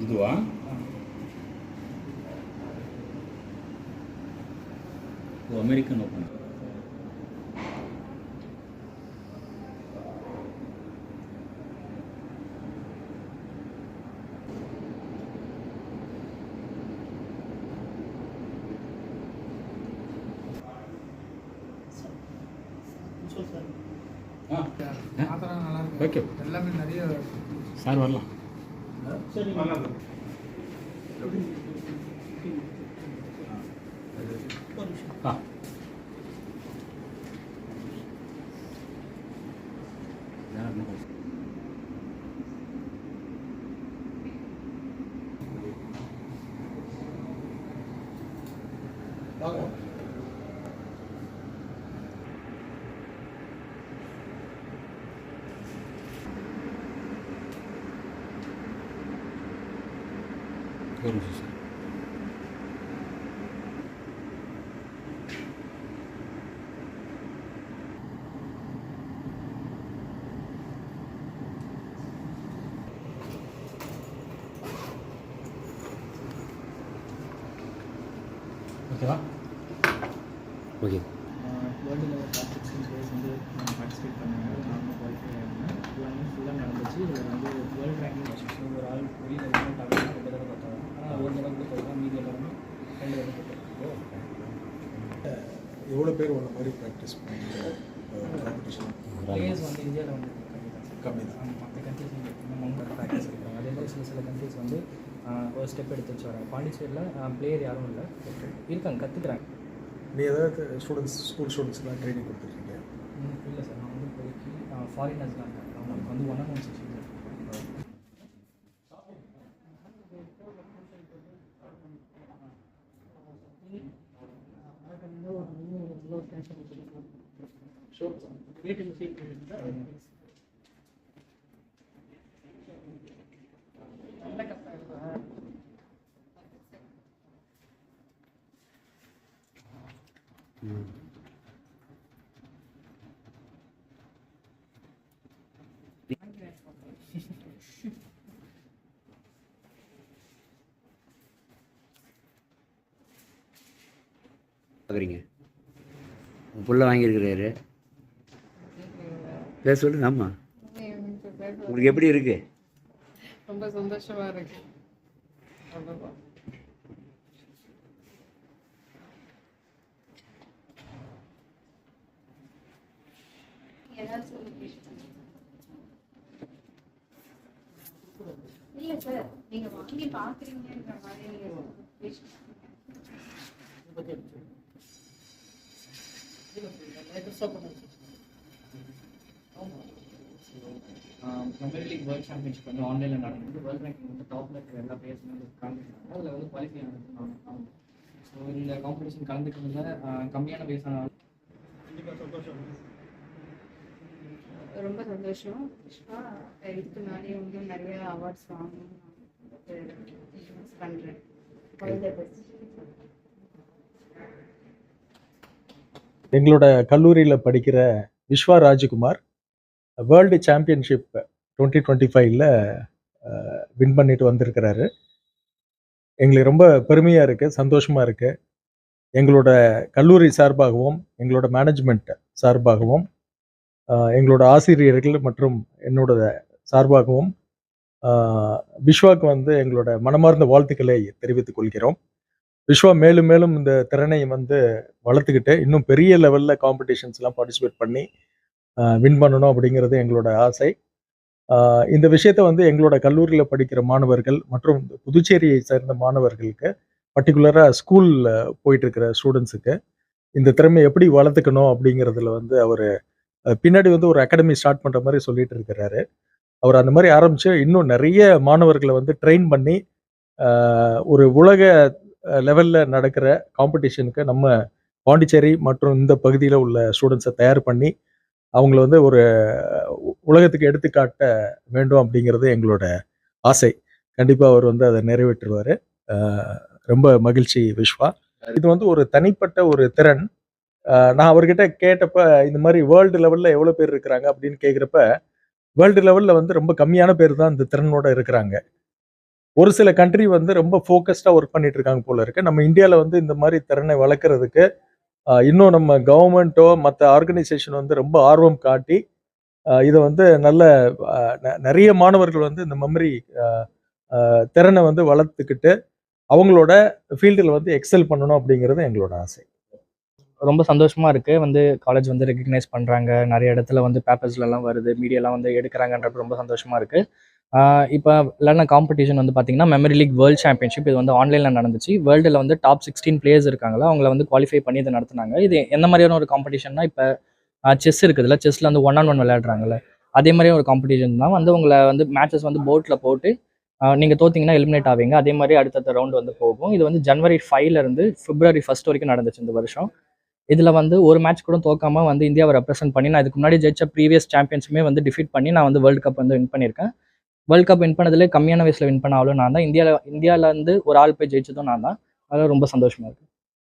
இதுவா இது American open சொல் சார் ஆ மாத்திரம் நல்லா இருக்கு ஓகே. எல்லாமே நிறைய சார் வரலாம். சரி ஒரு நிமிஷம் ஆ ஒரு நிமிஷம் சார் ஓகேவா okay world level top sixteen place வந்து பார்ட்டிசிபேட் பண்ணாங்க நானும் குவாலிஃபை ஆயிருந்தேன் எல்லாமே ஃபுல்லாக நடந்துச்சு இதில் வந்து வேர்ல்டு ரேங்கிங் வச்சு ஒரு ஆள் வெளியில் வந்து தமிழ் ரெண்டு தடவை பார்த்தாங்க ஆனால் ஒரு தடவை கொடுத்தது மீதி எல்லாருமே ரெண்டு தடவை கொடுத்தாங்க எவ்வளோ பேர் உள்ள மாதிரி ப்ராக்டிஸ் பண்ணுறாங்க காம்படிஷன் பிளேயர்ஸ் வந்து இந்தியாவில் வந்து கம்மி தான் தான் மற்ற கண்ட்ரிஸ் வந்து ப்ராக்டிஸ் இருக்காங்க அதே மாதிரி சில சில கண்ட்ரிஸ் வந்து ஒரு ஸ்டெப் எடுத்து வச்சு வராங்க. பாண்டிச்சேரியில் பிளேயர் யாரும் இல்லை. இருக்காங்க கற்றுக்குறாங்க நீ ஏதாவது ஸ்டூடெண்ட்ஸ் ஸ்கூல் ஸ்டூடெண்ட்ஸ்லாம் ட்ரைனிங் கொடுத்துருக்கீங்க? இல்லை சார் நான் வந்து இப்போதைக்கு ஃபாரினர்ஸ்லாம் இருக்காங்க அவங்களுக்கு வந்து ஒன் ஆன் ஒன் செக்ஷன் வீட்டுக்கு சீட் பார்க்குறீங்க புள்ள வாங்கியிருக்கிறாரு. பேச சொல்லுங்க ஆமாம் உங்களுக்கு எப்படி இருக்கு? ரொம்ப சந்தோஷமா இருக்கு. இல்ல சார் நீங்க வாங்கி பாக்குறீங்கன்ற மாதிரி நீங்க ப்ரீமியர் லீக் வேர்ல்ட் சாம்பியன்ஷிப் வந்து ஆன்லைனில் நடந்தது வேர்ல்ட் ரேங்கிங் வந்து டாப்ல இருக்கிற எல்லா பிளேயர்ஸுமே வந்து கலந்துருக்காங்க அதில் வந்து குவாலிஃபை ஆனது ஸோ இந்த காம்படிஷன் கலந்துக்கிறதுல கம்மியான வயசான ரொம்ப சந்தோஷம். இதுக்கு மேலே வந்து நிறைய அவார்ட்ஸ். எங்களோட கல்லூரியில் படிக்கிற Vishwa Rajkumar world championship twenty twenty ஃபைவ்ல வின் பண்ணிட்டு வந்திருக்கிறாரு. எங்களுக்கு ரொம்ப பெருமையாக இருக்குது சந்தோஷமாக இருக்குது எங்களோட கல்லூரி சார்பாகவும் எங்களோட மேனேஜ்மெண்ட் சார்பாகவும் எங்களோட ஆசிரியர்கள் மற்றும் என்னோட சார்பாகவும் விஸ்வாக்கு வந்து எங்களோட மனமார்ந்த வாழ்த்துக்களை தெரிவித்துக் கொள்கிறோம். விஸ்வா மேலும் மேலும் இந்த திறனை வந்து வளர்த்துக்கிட்டு இன்னும் பெரிய லெவலில் காம்படிஷன்ஸ்லாம் பார்ட்டிசிபேட் பண்ணி வின் பண்ணணும் அப்படிங்கிறது எங்களோட ஆசை. இந்த விஷயத்தை வந்து எங்களோட கல்லூரியில் படிக்கிற மாணவர்கள் மற்றும் புதுச்சேரியை சேர்ந்த மாணவர்களுக்கு பர்டிகுலராக ஸ்கூலில் போயிட்டுருக்கிற ஸ்டூடெண்ட்ஸுக்கு இந்த திறமை எப்படி வளர்த்துக்கணும் அப்படிங்கிறதுல வந்து அவர் பின்னாடி வந்து ஒரு அகாடமி ஸ்டார்ட் பண்ணுற மாதிரி சொல்லிட்டு இருக்கிறாரு. அவர் அந்த மாதிரி ஆரம்பித்து இன்னும் நிறைய மாணவர்களை வந்து ட்ரெயின் பண்ணி ஒரு உலக லெவலில் நடக்கிற காம்படிஷனுக்கு நம்ம பாண்டிச்சேரி மற்றும் இந்த பகுதியில் உள்ள ஸ்டூடெண்ட்ஸை தயார் பண்ணி அவங்கள வந்து ஒரு உலகத்துக்கு எடுத்துக்காட்ட வேண்டும் அப்படிங்கிறது எங்களோட ஆசை. கண்டிப்பாக அவர் வந்து அதை நிறைவேற்றுவார். ரொம்ப மகிழ்ச்சி விஸ்வா இது வந்து ஒரு தனிப்பட்ட ஒரு திறன். நான் அவர்கிட்ட கேட்டப்ப இந்த மாதிரி வேர்ல்டு லெவலில் எவ்வளோ பேர் இருக்கிறாங்க அப்படின்னு கேட்குறப்ப வேர்ல்டு லெவலில் வந்து ரொம்ப கம்மியான பேர் தான் இந்த திறனோட இருக்கிறாங்க. ஒரு சில கண்ட்ரி வந்து ரொம்ப ஃபோக்கஸ்டாக ஒர்க் பண்ணிட்டு இருக்காங்க போல இருக்கு. நம்ம இந்தியாவில் வந்து இந்த மாதிரி திறனை வளர்க்குறதுக்கு இன்னும் நம்ம கவர்மெண்ட்டோ மற்ற ஆர்கனைசேஷன் வந்து ரொம்ப ஆர்வம் காட்டி இதை வந்து நல்ல நிறைய மாணவர்கள் வந்து இந்த மெமரி திறனை வந்து வளர்த்துக்கிட்டு அவங்களோட ஃபீல்டில் வந்து எக்ஸல் பண்ணணும் அப்படிங்கிறது எங்களோட ஆசை. ரொம்ப சந்தோஷமாக இருக்குது வந்து காலேஜ் வந்து ரெக்கக்னைஸ் பண்ணுறாங்க நிறைய இடத்துல வந்து பேப்பர்ஸ்லலாம் வருது. மீடியாலாம் வந்து எடுக்கிறாங்கன்றப்ப ரொம்ப சந்தோஷமாக இருக்குது இப்போ விளையாடின காம்படிஷன் வந்து பார்த்தீங்கன்னா மெமரி லீக் வேர்ல்ட் சாம்பியன்ஷிப் இது வந்து ஆன்லைனில் நடந்துச்சு. வேர்ல்டில் வந்து டாப் சிக்ஸ்டீன் பிளேயர்ஸ் இருக்காங்களா அவங்கள வந்து குவாலிஃபை பண்ணி இதை நடத்துனாங்க. இது எந்த மாதிரியான ஒரு காம்படிஷன்னா இப்போ செஸ் இருக்குதுல்ல செஸ்ஸில் வந்து ஒன் ஆன் ஒன் விளையாடுறாங்கல்ல. அதே மாதிரி ஒரு காம்படிஷன் தான். வந்து உங்களை வந்து மேட்சஸ் வந்து போட்டில் போட்டு நீங்கள் தோத்தீங்கன்னா எலிமினேட் ஆவீங்க. அதே மாதிரி அடுத்தடுத்த ரவுண்ட் வந்து போகும். இது வந்து ஜனவரி ஃபைவ்லேருந்து ஃபிப்ரவரி பிப்ரவரி ஃபர்ஸ்ட் வரைக்கும் நடந்துச்சு இந்த வருஷம். இதில் வந்து ஒரு மேட்ச் கூட தோக்காமல் வந்து இந்தியாவை ரெப்ரசென்ட் பண்ணி நான் இதுக்கு முன்னாடி ஜெயிச்ச ப்ரீவியஸ் சாம்பியன்ஸுமே வந்து டிஃபீட் பண்ணி நான் வந்து வேர்ல்டு கப் வந்து வின் பண்ணியிருக்கேன். வேர்ல்ட் கப் வின் பண்ணதுல கம்மியான வயசில் வின் பண்ண ஆளும் நான் தான். இந்தியாவில் இந்தியாவிலேருந்து ஒரு ஆள் போய் ஜெயிச்சதும் நான் தான். அதெல்லாம் ரொம்ப சந்தோஷமா இருக்கு.